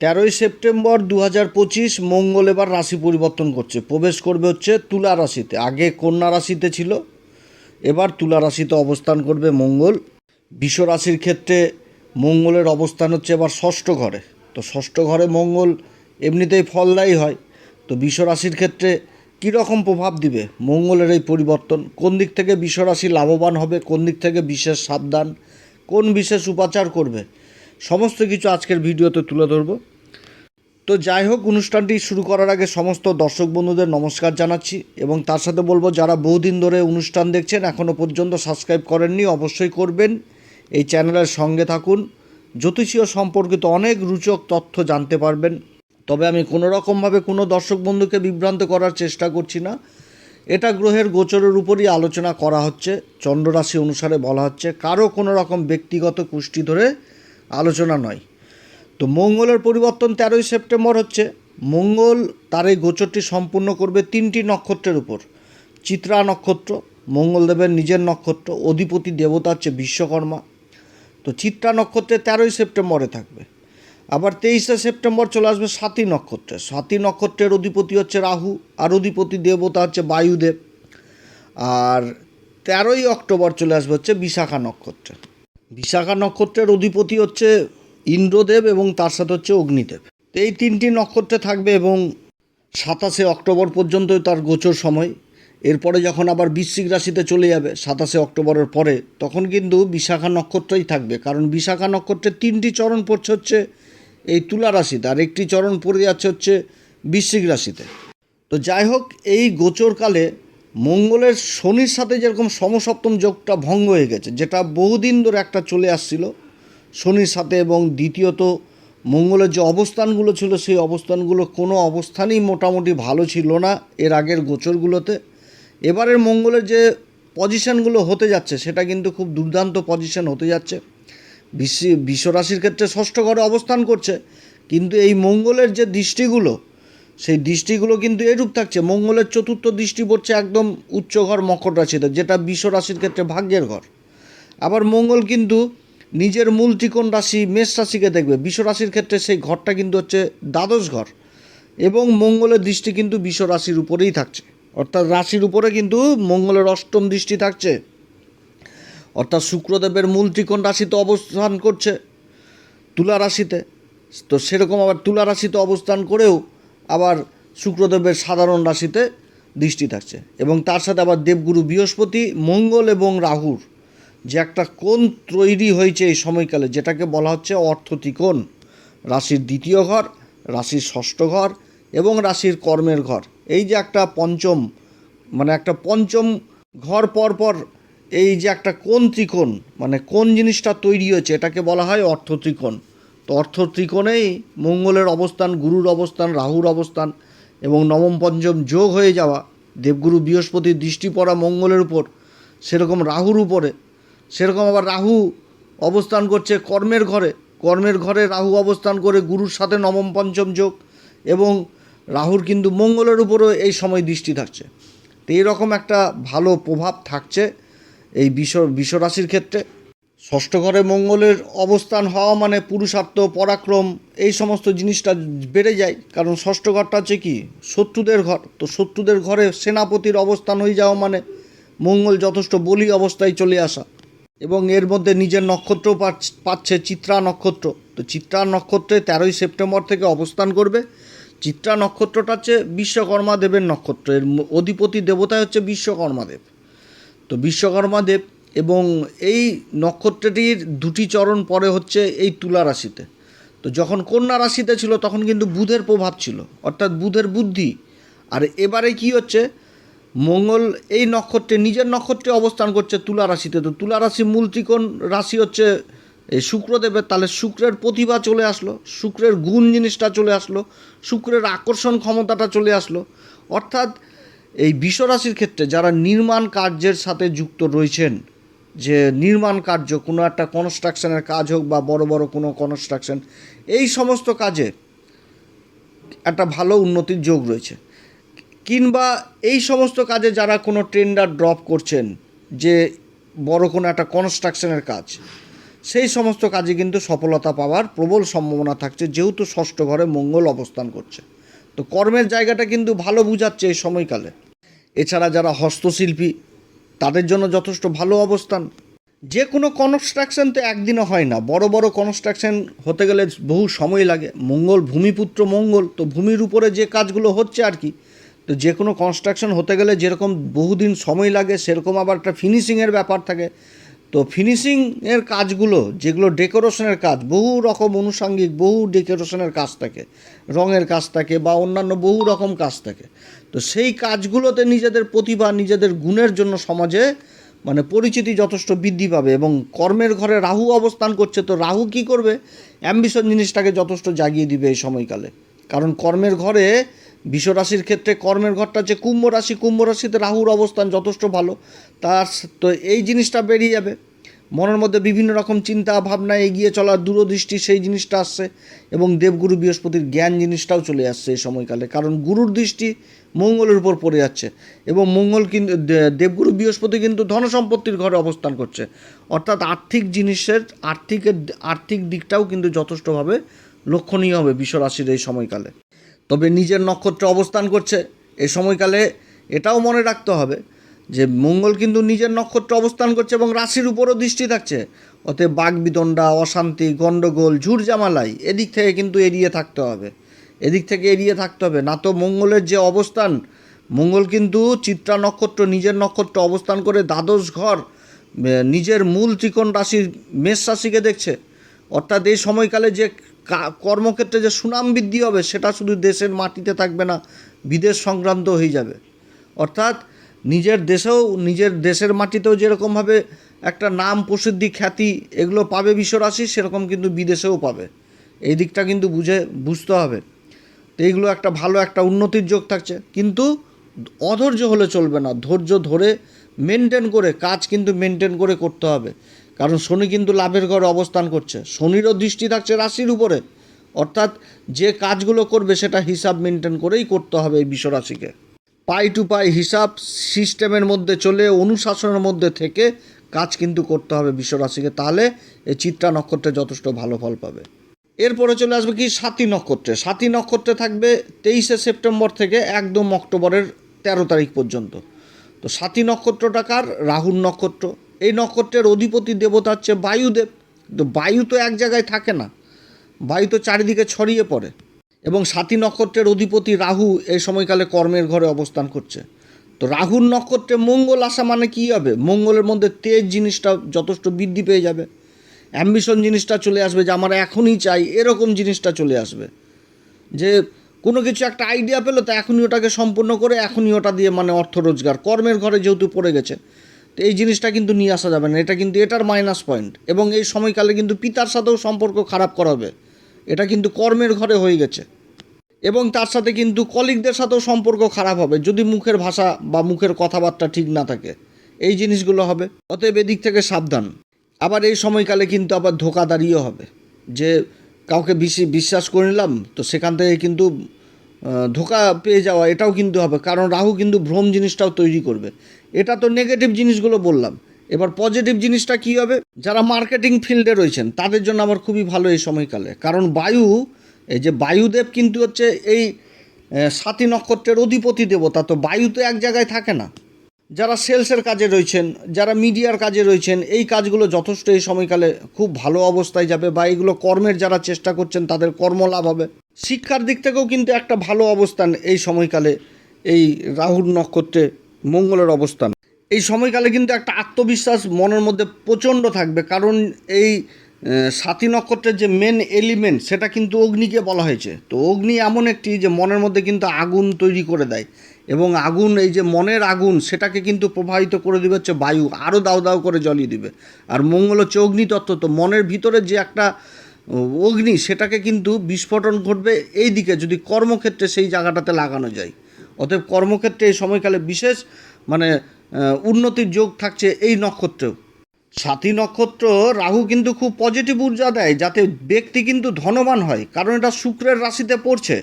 তেরোই সেপ্টেম্বর দু হাজার পঁচিশ মঙ্গল এবার রাশি পরিবর্তন করছে। প্রবেশ করবে হচ্ছে তুলা রাশিতে। আগে কন্যা রাশিতে ছিল, এবার তুলা রাশিতে অবস্থান করবে মঙ্গল। বিশ্ব রাশির ক্ষেত্রে মঙ্গলের অবস্থান হচ্ছে এবার ষষ্ঠ ঘরে। তো ষষ্ঠ ঘরে মঙ্গল এমনিতেই ফলদায়ী হয়। তো বিশ্ব রাশির ক্ষেত্রে কীরকম প্রভাব দিবে মঙ্গলের এই পরিবর্তন? কোন দিক থেকে বিষ রাশি লাভবান হবে? কোন দিক থেকে বিশেষ সাবধান? কোন বিশেষ উপাচার করবে? সমস্ত কিছু আজকের ভিডিওতে তুলে ধরবো। তো যাই হোক, অনুষ্ঠানটি শুরু করার আগে সমস্ত দর্শক বন্ধুদের নমস্কার জানাচ্ছি এবং তার সাথে বলব, যারা বহুদিন ধরে অনুষ্ঠান দেখছেন এখনও পর্যন্ত সাবস্ক্রাইব করেননি, অবশ্যই করবেন। এই চ্যানেলের সঙ্গে থাকুন। জ্যোতিষীয় সম্পর্কিত অনেক রুচক তথ্য জানতে পারবেন। তবে আমি কোনো রকমভাবে কোনো দর্শক বন্ধুকে বিভ্রান্ত করার চেষ্টা করছি না। এটা গ্রহের গোচরের উপরই আলোচনা করা হচ্ছে, চন্দ্ররাশি অনুসারে বলা হচ্ছে। কারও কোনো রকম ব্যক্তিগত কুষ্টি ধরে আলোচনা নয়। তো মঙ্গলের পরিবর্তন তেরোই সেপ্টেম্বর হচ্ছে। মঙ্গল তার এই গোচরটি সম্পূর্ণ করবে তিনটি নক্ষত্রের উপর। চিত্রা নক্ষত্র, মঙ্গলদেবের নিজের নক্ষত্র, অধিপতি দেবতা হচ্ছে বিশ্বকর্মা। তো চিত্রা নক্ষত্রে তেরোই সেপ্টেম্বরে থাকবে। আবার তেইশে সেপ্টেম্বর চলে আসবে সাতী নক্ষত্রে। সাতী নক্ষত্রের অধিপতি হচ্ছে রাহু, আর অধিপতি দেবতা হচ্ছে বায়ুদেব। আর তেরোই অক্টোবর চলে আসবে হচ্ছে বিশাখা নক্ষত্রে। বিশাখা নক্ষত্রের অধিপতি হচ্ছে ইন্দ্রদেব এবং তার সাথে হচ্ছে অগ্নিদেব। তো এই তিনটি নক্ষত্রে থাকবে এবং সাতাশে অক্টোবর পর্যন্তই তার গোচর সময়। এরপরে যখন আবার বৃশ্চিক রাশিতে চলে যাবে সাতাশে অক্টোবরের পরে, তখন কিন্তু বিশাখা নক্ষত্রই থাকবে। কারণ বিশাখা নক্ষত্রের তিনটি চরণ পড়ছে হচ্ছে এই তুলা রাশিতে আর একটি চরণ পড়ে যাচ্ছে হচ্ছে বৃশ্চিক রাশিতে। তো যাই হোক, এই গোচরকালে মঙ্গলের শনির সাথে যেরকম সমসপ্তম যোগটা ভঙ্গ হয়ে গেছে, যেটা বহুদিন ধরে একটা চলে আসছিল, শনির সাথে এবং দ্বিতীয়ত মঙ্গলের যে অবস্থানগুলো ছিল, সেই অবস্থানগুলো কোনো অবস্থানই মোটামুটি ভালো ছিল না এর আগের গোচরগুলোতে। এবারের মঙ্গলের যে পজিশনগুলো হতে যাচ্ছে, সেটা কিন্তু খুব দুর্দান্ত পজিশান হতে যাচ্ছে। বিশ্ব বিশ্বরাশির ক্ষেত্রে ষষ্ঠ ঘরে অবস্থান করছে, কিন্তু এই মঙ্গলের যে দৃষ্টিগুলো সেই দৃষ্টিগুলো কিন্তু এরূপ থাকছে। মঙ্গলের চতুর্থ দৃষ্টি পড়ছে একদম উচ্চ ঘর মকর রাশিতে, যেটা বিশ্ব রাশির ক্ষেত্রে ভাগ্যের ঘর। আবার মঙ্গল কিন্তু নিজের মূল ত্রিকোণ রাশি, মেষ রাশিকে দেখবে। বিশ্ব রাশির ক্ষেত্রে সেই ঘরটা কিন্তু হচ্ছে দ্বাদশ ঘর এবং মঙ্গলের দৃষ্টি কিন্তু বিশ্ব রাশির উপরেই থাকছে। অর্থাৎ রাশির উপরে কিন্তু মঙ্গলের অষ্টম দৃষ্টি থাকছে। অর্থাৎ শুক্রদেবের মূল ত্রিকোণ রাশিতে অবস্থান করছে তুলা রাশিতে। তো সেরকম আবার তুলা রাশিতে অবস্থান করেও আবার শুক্রদেবের সাধারণ রাশিতে দৃষ্টি থাকছে। এবং তার সাথে আবার দেবগুরু বৃহস্পতি, মঙ্গল এবং রাহুর যে একটা কোণ তৈরি হয়েছে এই সময়কালে, যেটাকে বলা হচ্ছে অর্থত্রিকোণ রাশির দ্বিতীয় ঘর, রাশির ষষ্ঠ ঘর এবং রাশির কর্মের ঘর। এই যে একটা পঞ্চম মানে একটা পঞ্চম ঘর পর পর এই যে একটা কোন ত্রিকোণ মানে কোন জিনিসটা তৈরি হয়েছে, এটাকে বলা হয় অর্থ ত্রিকোণ। তো অর্থ ত্রিকোণেই মঙ্গলের অবস্থান, গুরুর অবস্থান, রাহুর অবস্থান এবং নবম পঞ্চম যোগ হয়ে যাওয়া, দেবগুরু বৃহস্পতির দৃষ্টি পড়া মঙ্গলের উপর, সেরকম রাহুর উপরে, সেরকম আবার রাহু অবস্থান করছে কর্মের ঘরে কর্মের ঘরে রাহু অবস্থান করে গুরুর সাথে নবম পঞ্চম যোগ এবং রাহুর কিন্তু মঙ্গলের উপরও এই সময় দৃষ্টি থাকছে। তো এইরকম একটা ভালো প্রভাব থাকছে এই বিষ বিশ্বরাশির ক্ষেত্রে। ষষ্ঠ ঘরে মঙ্গলের অবস্থান হওয়া মানে পুরুষার্থ, পরাক্রম, এই সমস্ত জিনিসটা বেড়ে যায়। কারণ ষষ্ঠ ঘরটা হচ্ছে কি? শত্রুদের ঘর। তো শত্রুদের ঘরে সেনাপতির অবস্থান হয়ে যাওয়া মানে মঙ্গল যথেষ্ট বলি অবস্থায় চলে আসা। এবং এর মধ্যে নিজের নক্ষত্র পাচ্ছ- চিত্রা নক্ষত্র। তো চিত্রা নক্ষত্রে তেরোই সেপ্টেম্বর থেকে অবস্থান করবে। চিত্রা নক্ষত্রটা হচ্ছে বিশ্বকর্মা দেবের নক্ষত্র। এর অধিপতি দেবতা হচ্ছে বিশ্বকর্মা দেব। তো বিশ্বকর্মা দেব এবং এই নক্ষত্রটির দুটি চরণ পরে হচ্ছে এই তুলা রাশিতে। তো যখন কন্যা রাশিতে ছিল, তখন কিন্তু বুধের প্রভাব ছিল, অর্থাৎ বুধের বুদ্ধি। আর এবারে কি হচ্ছে? মঙ্গল এই নক্ষত্রে, নিজের নক্ষত্রে অবস্থান করছে তুলা রাশিতে। তো তুলা রাশি মূল ত্রিকোণ রাশি হচ্ছে এই শুক্রদেবের। তাহলে শুক্রের প্রতিভা চলে আসলো, শুক্রের গুণ জিনিসটা চলে আসলো, শুক্রের আকর্ষণ ক্ষমতাটা চলে আসলো। অর্থাৎ এই বিশ্বরাশির ক্ষেত্রে যারা নির্মাণ কার্যের সাথে যুক্ত রয়েছেন যে নির্মাণ কার্য, কোনো একটা কনস্ট্রাকশনের কাজ হোক বা বড় বড় কোনো কনস্ট্রাকশন এই সমস্ত কাজে একটা ভালো উন্নতির যোগ রয়েছে। কিংবা এই সমস্ত কাজে যারা কোনো টেন্ডার ড্রপ করছেন, যে বড় কোনো একটা কনস্ট্রাকশনের কাজ, সেই সমস্ত কাজে কিন্তু সফলতা পাওয়ার প্রবল সম্ভাবনা থাকছে, যেহেতু ষষ্ঠ ঘরে মঙ্গল অবস্থান করছে। তো কর্মের জায়গাটা কিন্তু ভালো বুঝাচ্ছে এই সময়কালে। এছাড়া যারা হস্তশিল্পী তাদের জন্য যথেষ্ট ভালো অবস্থান। যে কোনো কনস্ট্রাকশন তো একদিনে হয় না। বড় বড় কনস্ট্রাকশন হতে গেলে বহু সময় লাগে। মঙ্গল ভূমিপুত্র মঙ্গল, তো ভূমির উপরে যে কাজগুলো হচ্ছে আর কি, তো যে কোনো কনস্ট্রাকশন হতে গেলে যেরকম বহুদিন সময় লাগে, সেরকম আবার একটা ফিনিশিংয়ের ব্যাপার থাকে। তো ফিনিশিংয়ের কাজগুলো, যেগুলো ডেকোরেশনের কাজ, বহু রকম অনুষাঙ্গিক, বহু ডেকোরেশনের কাজ থাকে, রঙের কাজ থাকে বা অন্যান্য বহু রকম কাজ থাকে। তো সেই কাজগুলোতে নিজেদের প্রতিভা, নিজেদের গুণের জন্য সমাজে মানে পরিচিতি যথেষ্ট বৃদ্ধি পাবে এবং কর্মের ঘরে রাহু অবস্থান করছে, তো রাহু কি করবে? অ্যাম্বিশন জিনিসটাকে যথেষ্ট জাগিয়ে দিবে এই সময়কালে। কারণ কর্মের ঘরে বিশ্বরাশির ক্ষেত্রে কর্মের ঘরটা হচ্ছে কুম্ভ রাশি, কুম্ভ রাশিতে রাহুর অবস্থান যথেষ্ট ভালো। তার তো এই জিনিসটা বেরিয়ে যাবে। মনের মধ্যে বিভিন্ন রকম চিন্তা, ভাবনা এগিয়ে চলার দূরদৃষ্টি সেই জিনিসটা আসছে এবং দেবগুরু বৃহস্পতির জ্ঞান জিনিসটাও চলে আসছে এই সময়কালে। কারণ গুরুর দৃষ্টি মঙ্গলের উপর পড়ে যাচ্ছে এবং মঙ্গল কিন্তু দেবগুরু বৃহস্পতি কিন্তু ধনসম্পত্তির ঘরে অবস্থান করছে। অর্থাৎ আর্থিক জিনিসের, আর্থিকের, আর্থিক দিকটাও কিন্তু যথেষ্টভাবে লক্ষণীয় হবে বিশ্বরাশির এই সময়কালে। তবে নিজের নক্ষত্রে অবস্থান করছে। এ সময়কালে এটাও মনে রাখতে হবে যে মঙ্গল কিন্তু নিজের নক্ষত্রে অবস্থান করছে এবং রাশির উপরও দৃষ্টি থাকছে। অতএব বাগবিদণ্ডা অশান্তি, গণ্ডগোল ঝুট জামালাই এদিক থেকে কিন্তু এড়িয়ে থাকতে হবে। এদিক থেকে এড়িয়ে থাকতে হবে। না তো মঙ্গলের যে অবস্থান, মঙ্গল কিন্তু চিত্রা নক্ষত্র, নিজের নক্ষত্র অবস্থান করে দ্বাদশ ঘর নিজের মূল ত্রিকোণ রাশির মেষ রাশিকে দেখছে। অর্থাৎ এই সময়কালে যে কর্মক্ষেত্রে যে সুনাম বৃদ্ধি হবে, সেটা শুধু দেশের মাটিতে থাকবে না, বিদেশ সংক্রান্ত হয়ে যাবে। অর্থাৎ নিজের দেশেও, নিজের দেশের মাটিতেও যেরকমভাবে একটা নাম প্রসিদ্ধি, খ্যাতি, এগুলো পাবে বিশ্বরাশি, সেরকম কিন্তু বিদেশেও পাবে। এই দিকটা কিন্তু বুঝে, বুঝতে হবে। তো এইগুলো একটা ভালো একটা উন্নতির যোগ থাকছে। কিন্তু অধৈর্য হলে চলবে না। ধৈর্য ধরে মেনটেন করে, কাজ কিন্তু মেনটেন করে করতে হবে। কারণ শনি কিন্তু লাভের ঘরে অবস্থান করছে। শনিরও দৃষ্টি থাকছে রাশির উপরে। অর্থাৎ যে কাজগুলো করবে সেটা হিসাব মেনটেন করেই করতে হবে এই বিশ্বরাশিকে পাই টু পাই হিসাব সিস্টেমের মধ্যে চলে, অনুশাসনের মধ্যে থেকে কাজ কিন্তু করতে হবে বিশ্বরাশিকে তাহলে এই চিত্রা নক্ষত্রে যথেষ্ট ভালো ফল পাবে। এরপরে চলে আসবে কি? সাতী নক্ষত্রে। সাতী নক্ষত্রে থাকবে তেইশে সেপ্টেম্বর থেকে একদম অক্টোবরের তেরো তারিখ পর্যন্ত। তো সাতী নক্ষত্রটা কার? রাহুর নক্ষত্র। এই নক্ষত্রের অধিপতি দেবতা হচ্ছে বায়ুদেব। তো বায়ু তো এক জায়গায় থাকে না। বায়ু তো চারিদিকে ছড়িয়ে পড়ে। এবং সাতী নক্ষত্রের অধিপতি রাহু এই সময়কালে কর্মের ঘরে অবস্থান করছে। তো রাহুর নক্ষত্রে মঙ্গল আসা মানে কী হবে? মঙ্গলের মধ্যে তেজ জিনিসটা যথেষ্ট বৃদ্ধি পেয়ে যাবে। অ্যাম্বিশন জিনিসটা চলে আসবে যে, আমার এখনই চাই। এরকম জিনিসটা চলে আসবে। যে কোনো কিছু একটা আইডিয়া পেল, তো এখনই ওটাকে সম্পূর্ণ করে, এখনই ওটা দিয়ে মানে অর্থ রোজগার। কর্মের ঘরে যেহেতু পড়ে গেছে তো এই জিনিসটা কিন্তু নিয়ে আসা যাবে না। এটা কিন্তু এটার মাইনাস পয়েন্ট এবং এই সময়কালে কিন্তু পিতার সাথেও সম্পর্ক খারাপ করাবে। এটা কিন্তু কর্মের ঘরে হয়ে গেছে। এবং তার সাথে কিন্তু কলিগদের সাথেও সম্পর্ক খারাপ হবে, যদি মুখের ভাষা বা মুখের কথাবার্তা ঠিক না থাকে। এই জিনিসগুলো হবে। অতএব এদিক থেকে সাবধান। আবার এই সময়কালে কিন্তু আবার ধোকাদারিও হবে। যে কাউকে বেশি বিশ্বাস করে নিলাম, তো সেখান থেকে কিন্তু ধোকা পেয়ে যাওয়া এটাও কিন্তু হবে। কারণ রাহু কিন্তু ভ্রম জিনিসটাও তৈরি করবে। এটা তো নেগেটিভ জিনিসগুলো বললাম। এবার পজিটিভ জিনিসটা কী হবে? যারা মার্কেটিং ফিল্ডে রয়েছেন, তাদের জন্য আমার খুবই ভালো এই সময়কালে। কারণ বায়ু, এই যে বায়ুদেব কিন্তু হচ্ছে এই সাতী নক্ষত্রের অধিপতি দেবতা, তো বায়ু তো এক জায়গায় থাকে না। যারা সেলসের কাজে রয়েছেন, যারা মিডিয়ার কাজে রয়েছেন, এই কাজগুলো যথেষ্ট এই সময়কালে খুব ভালো অবস্থায় যাবে বা এইগুলো কর্মের যারা চেষ্টা করছেন, তাদের কর্মলাভ হবে। শিক্ষার দিক থেকেও কিন্তু একটা ভালো অবস্থান এই সময়কালে এই রাহুর নক্ষত্রে মঙ্গলের অবস্থান। এই সময়কালে কিন্তু একটা আত্মবিশ্বাস মনের মধ্যে প্রচণ্ড থাকবে, কারণ এই সাতী নক্ষত্রের যে মেন এলিমেন্ট সেটা কিন্তু অগ্নিকে বলা হয়েছে। তো অগ্নি এমন একটি যে মনের মধ্যে কিন্তু আগুন তৈরি করে দেয় এবং আগুন, এই যে মনের আগুন সেটাকে কিন্তু প্রবাহিত করে দেবে হচ্ছে বায়ু আরও দাও দাও করে জ্বলিয়ে দিবে। আর মঙ্গল হচ্ছে অগ্নিতত্ত্ব, তো মনের ভিতরে যে একটা অগ্নি সেটাকে কিন্তু বিস্ফোরণ ঘটবে এই দিকে, যদি কর্মক্ষেত্রে সেই জায়গাটাতে লাগানো যায়। অতএব কর্মক্ষেত্রে এই সময়কালে বিশেষ মানে উন্নতির যোগ থাকছে এই নক্ষত্রেও। সাথী নক্ষত্র রাহু কিন্তু খুব পজিটিভ ঊর্জা দেয়, যাতে ব্যক্তি কিন্তু ধনবান হয়, কারণ এটা শুক্রের রাশিতে পড়ছে।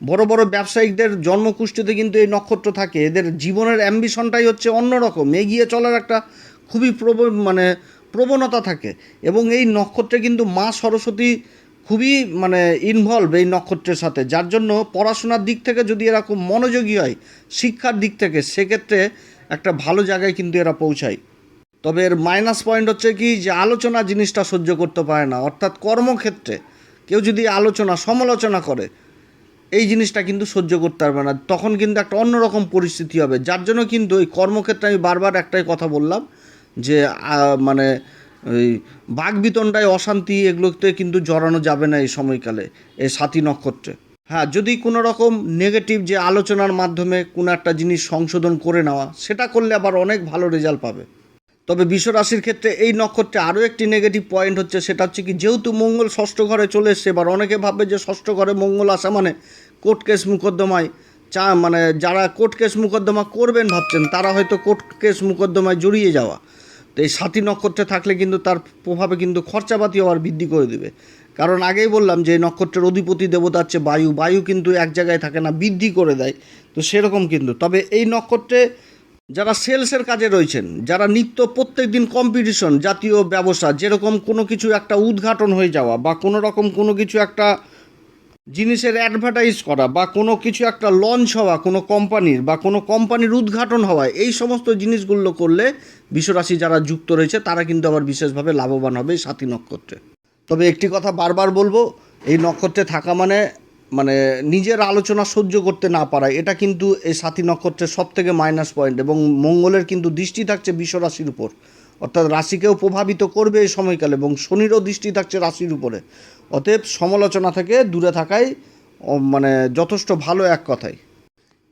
বড় বড় ব্যবসায়িকদের জন্মকুষ্ঠিতে কিন্তু এই নক্ষত্র থাকে, এদের জীবনের অ্যাম্বিশনটাই হচ্ছে অন্যরকম, এগিয়ে চলার একটা খুবই প্রবল মানে প্রবণতা থাকে। এবং এই নক্ষত্রে কিন্তু মা সরস্বতী খুবই মানে ইনভলভ এই নক্ষত্রের সাথে। যার জন্য পড়াশোনার দিক থেকে যদি এরা খুব মনোযোগী হয়, শিক্ষার দিক থেকে, সেক্ষেত্রে একটা ভালো জায়গায় কিন্তু এরা পৌঁছায়। তবে এর মাইনাস পয়েন্ট হচ্ছে কি, যে আলোচনা জিনিসটা সহ্য করতে পারে না। অর্থাৎ কর্মক্ষেত্রে কেউ যদি আলোচনা, সমালোচনা করে, এই জিনিসটা কিন্তু সহ্য করতে পারবে না। তখন কিন্তু একটা অন্যরকম পরিস্থিতি হবে। যার জন্য কিন্তু এই কর্মক্ষেত্রে আমি বারবার একটাই কথা বললাম, যে মানে ওই বাঘবিতণ্ডায় অশান্তি এগুলোতে কিন্তু জড়ানো যাবে না এই সময়কালে, এই সাথী নক্ষত্রে। হ্যাঁ যদি কোনো রকম নেগেটিভ যে আলোচনার মাধ্যমে কোনো একটা জিনিস সংশোধন করে নেওয়া, সেটা করলে আবার অনেক ভালো রেজাল্ট পাবে। তবে বিশ্বরাশির ক্ষেত্রে এই নক্ষত্রে আরও একটি নেগেটিভ পয়েন্ট হচ্ছে, সেটা হচ্ছে কি যেহেতু মঙ্গল ষষ্ঠ ঘরে চলে এসছে, এবার অনেকে ভাববে যে ষষ্ঠ ঘরে মঙ্গল আসা মানে কোর্ট কেস মুকদ্দমায়, চা মানে যারা কোর্ট কেস মুকদ্দমা করবেন ভাবছেন, তারা হয়তো কোর্ট কেস মুকদ্দমায় জড়িয়ে যাওয়া। তো এই সাথী নক্ষত্রে থাকলে কিন্তু তার প্রভাবে কিন্তু খরচাপাতি আবার বৃদ্ধি করে দেবে। কারণ আগেই বললাম যে নক্ষত্রের অধিপতি দেবতা হচ্ছে বায়ু বায়ু কিন্তু এক জায়গায় থাকে না, বৃদ্ধি করে দেয়। তো সেরকম কিন্তু। তবে এই নক্ষত্রে যারা সেলসের কাজে রয়েছেন, যারা নিত্য প্রত্যেক দিন কম্পিটিশন জাতীয় ব্যবসা, যেরকম কোনো কিছু একটা উদ্ঘাটন হয়ে যাওয়া বা কোনো রকম কোনো কিছু একটা জিনিসের অ্যাডভার্টাইজ করা বা কোনো কিছু একটা লঞ্চ হওয়া, কোনো কোম্পানির বা কোনো কোম্পানির উদ্ঘাটন হওয়া, এই সমস্ত জিনিসগুলো করলে বিশ্বরাশি যারা যুক্ত রয়েছে, তারা কিন্তু আবার বিশেষভাবে লাভবান হবে সাথী নক্ষত্রে। তবে একটি কথা বারবার বলব, এই নক্ষত্রে থাকা মানে মানে নিজের আলোচনা সহ্য করতে না পারা, এটা কিন্তু এই সাথী নক্ষত্রের সব থেকে মাইনাস পয়েন্ট এবং মঙ্গলের কিন্তু দৃষ্টি থাকছে বিশ্বরাশির উপর। অর্থাৎ রাশিকেও প্রভাবিত করবে এই সময়কালে এবং শনিরও দৃষ্টি থাকছে রাশির উপরে। অতএব সমালোচনা থেকে দূরে থাকাই মানে যথেষ্ট ভালো এক কথাই।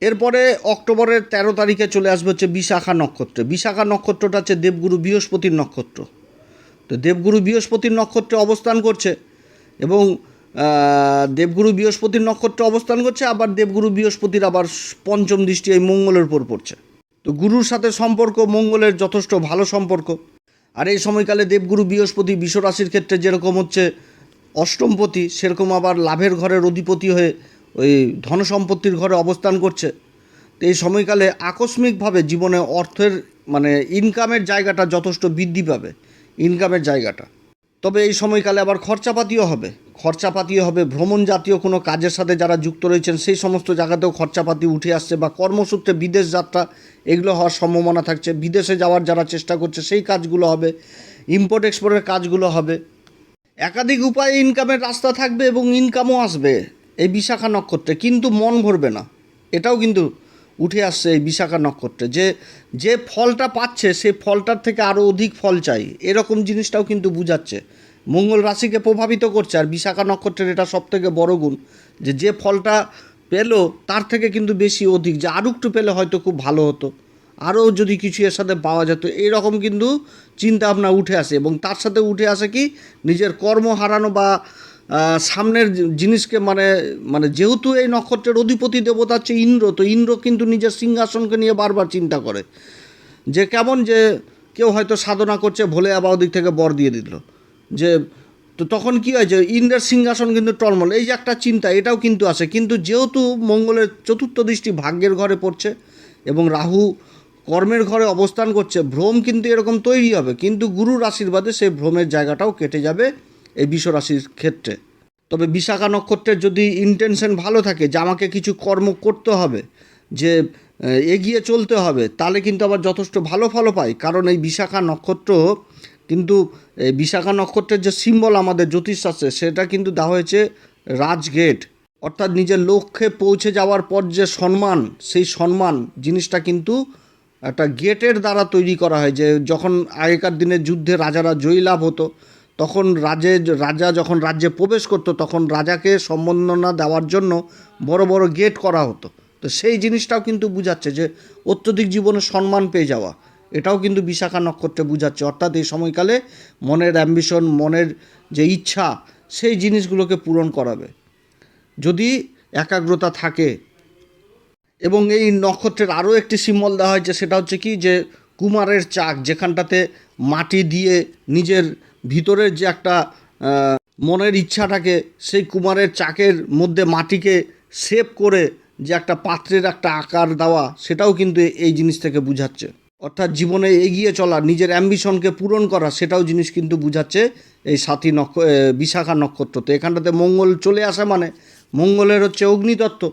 এরপরে অক্টোবরের তেরো তারিখে চলে আসবে হচ্ছে বিশাখা নক্ষত্রে। বিশাখা নক্ষত্রটা হচ্ছে দেবগুরু বৃহস্পতির নক্ষত্র। তো দেবগুরু বৃহস্পতির নক্ষত্রে অবস্থান করছে এবং দেবগুরু বৃহস্পতির নক্ষত্রে অবস্থান করছে, আবার দেবগুরু বৃহস্পতির আবার পঞ্চম দৃষ্টি এই মঙ্গলের উপর পড়ছে। তো গুরুর সাথে সম্পর্ক, মঙ্গলের যথেষ্ট ভালো সম্পর্ক। আর এই সময়কালে দেবগুরু বৃহস্পতি বিশ্বরাশির ক্ষেত্রে যেরকম হচ্ছে অষ্টমপতি সেরকম আবার লাভের ঘরের অধিপতি হয়ে ওই ধনসম্পত্তির ঘরে অবস্থান করছে। তো এই সময়কালে আকস্মিকভাবে জীবনে অর্থের মানে ইনকামের জায়গাটা যথেষ্ট বৃদ্ধি পাবে। ইনকামের জায়গাটা। তবে এই সময়কালে আবার খরচাপাতিও হবে। খরচাপাতিও হবে ভ্রমণ জাতীয় কোনো কাজের সাথে যারা যুক্ত রয়েছেন, সেই সমস্ত জায়গাতেও খরচাপাতি উঠে আসছে বা কর্মসূত্রে বিদেশ যাত্রা, এগুলো হওয়ার সম্ভাবনা থাকছে। বিদেশে যাওয়ার যারা চেষ্টা করছে, সেই কাজগুলো হবে। ইম্পোর্ট এক্সপোর্টের কাজগুলো হবে। একাধিক উপায়ে ইনকামের রাস্তা থাকবে এবং ইনকামও আসবে এই বিশাখা নক্ষত্রে, কিন্তু মন ভরবে না। এটাও কিন্তু উঠে আসছে এই বিশাখা নক্ষত্রে যে যে ফলটা পাচ্ছে সেই ফলটার থেকে আরও অধিক ফল চাই। এরকম জিনিসটাও কিন্তু বুঝাচ্ছে। মঙ্গল রাশিকে প্রভাবিত করছে, আর বিশাখা নক্ষত্রের এটা সব থেকে বড় গুণ যে যে ফলটা পেল, তার থেকে কিন্তু বেশি অধিক, যে আরও একটু পেলে হয়তো খুব ভালো হতো। আরও যদি কিছু এর সাথে পাওয়া যেত এইরকম কিন্তু চিন্তা ভাবনা উঠে আসে। এবং তার সাথে উঠে আসে কি, নিজের কর্ম হারানো বা সামনের জিনিসকে মানে মানে যেহেতু এই নক্ষত্রের অধিপতি দেবতা হচ্ছে ইন্দ্র, তো ইন্দ্র কিন্তু নিজের সিংহাসনকে নিয়ে বারবার চিন্তা করে। যে কেমন যে কেউ হয়তো সাধনা করছে, ভোলে আবার ওদিক থেকে বর দিয়ে দিল। যে, তো তখন কি হয় যে, ইন্দ্রের সিংহাসন কিন্তু টলমল, এই যে একটা চিন্তা, এটাও কিন্তু আসে। কিন্তু যেহেতু মঙ্গলের চতুর্থ দৃষ্টি ভাগ্যের ঘরে পড়ছে, এবং রাহু কর্মের ঘরে অবস্থান করছে, ভ্রম কিন্তু এরকম তৈরি হবে, কিন্তু গুরুর আশীর্বাদে সেই ভ্রমের জায়গাটাও কেটে যাবে এই বিশ্ব রাশির ক্ষেত্রে। তবে বিশাখা নক্ষত্রের যদি ইন্টেনশন ভালো থাকে যে আমাকে কিছু কর্ম করতে হবে, যে এগিয়ে চলতে হবে, তাহলে কিন্তু আবার যথেষ্ট ভালো ফলও পায় কারণ এই বিশাখা নক্ষত্র কিন্তু, এই বিশাখা নক্ষত্রের যে সিম্বল আমাদের জ্যোতিষশাস্ত্রে, সেটা কিন্তু দেওয়া হয়েছে রাজগেট। অর্থাৎ নিজের লক্ষ্যে পৌঁছে যাওয়ার পর যে সম্মান, সেই সম্মান জিনিসটা কিন্তু একটা গেটের দ্বারা তৈরি করা হয় যে যখন আগেকার দিনে যুদ্ধে রাজারা জয়লাভ হতো, তখন রাজে, রাজা যখন রাজ্যে প্রবেশ করতো, তখন রাজাকে সম্বর্ধনা দেওয়ার জন্য বড় বড় গেট করা হতো। তো সেই জিনিসটাও কিন্তু বুঝাচ্ছে যে অত্যধিক জীবনে সম্মান পেয়ে যাওয়া, এটাও কিন্তু বিশাখা নক্ষত্রে বুঝাচ্ছে। অর্থাৎ এই সময়কালে মনের অ্যাম্বিশন, মনের যে ইচ্ছা, সেই জিনিসগুলোকে পূরণ করাবে। যদি একাগ্রতা থাকে এবং এই নক্ষত্রের আরও একটি সিম্বল দেওয়া হয়েছে সেটা হচ্ছে কি? যে কুমারের চাক, যেখানটাতে মাটি দিয়ে নিজের ভিতরের যে একটা মনের ইচ্ছাটাকে সেই কুমারের চাকের মধ্যে মাটিকে সেভ করে যে একটা পাত্রের একটা আকার দেওয়া, সেটাও কিন্তু এই জিনিস থেকে বুঝাচ্ছে। অর্থাৎ জীবনে এগিয়ে চলা, নিজের অ্যাম্বিশনকে পূরণ করা, সেটাও জিনিস কিন্তু বুঝাচ্ছে এই সাথী নক্ষ বিশাখা নক্ষত্রতে এখানটাতে মঙ্গল চলে আসে মানে মঙ্গলের হচ্ছে অগ্নিতত্ত্ব।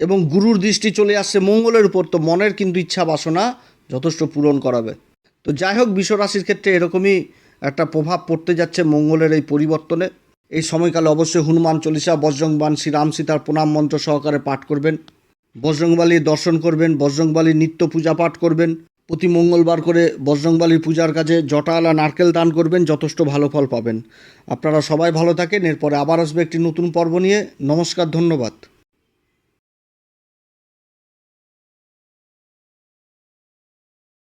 এবং গুরুর দৃষ্টি চলে আসছে মঙ্গলের উপর, তো মনের কিন্তু ইচ্ছা বাসনা যথেষ্ট পূরণ করাবে। তো যাই হোক, বিশ্বরাশির ক্ষেত্রে এরকমই একটা প্রভাব পড়তে যাচ্ছে মঙ্গলের এই পরিবর্তনে। এই সময়কালে অবশ্যই হনুমান চল্লিশা বজরংবান শ্রীরাম সীতার প্রণাম মন্ত্র সহকারে পাঠ করবেন। বজরংবালির দর্শন করবেন, বজরংবালির নিত্য পূজা পাঠ করবেন। প্রতি মঙ্গলবার করে বজরংবালির পূজার কাজে জটালা, নারকেল দান করবেন, যথেষ্ট ভালো ফল পাবেন। আপনারা সবাই ভালো থাকেন, এরপরে আবার আসবে একটি নতুন পর্ব নিয়ে। নমস্কার, ধন্যবাদ।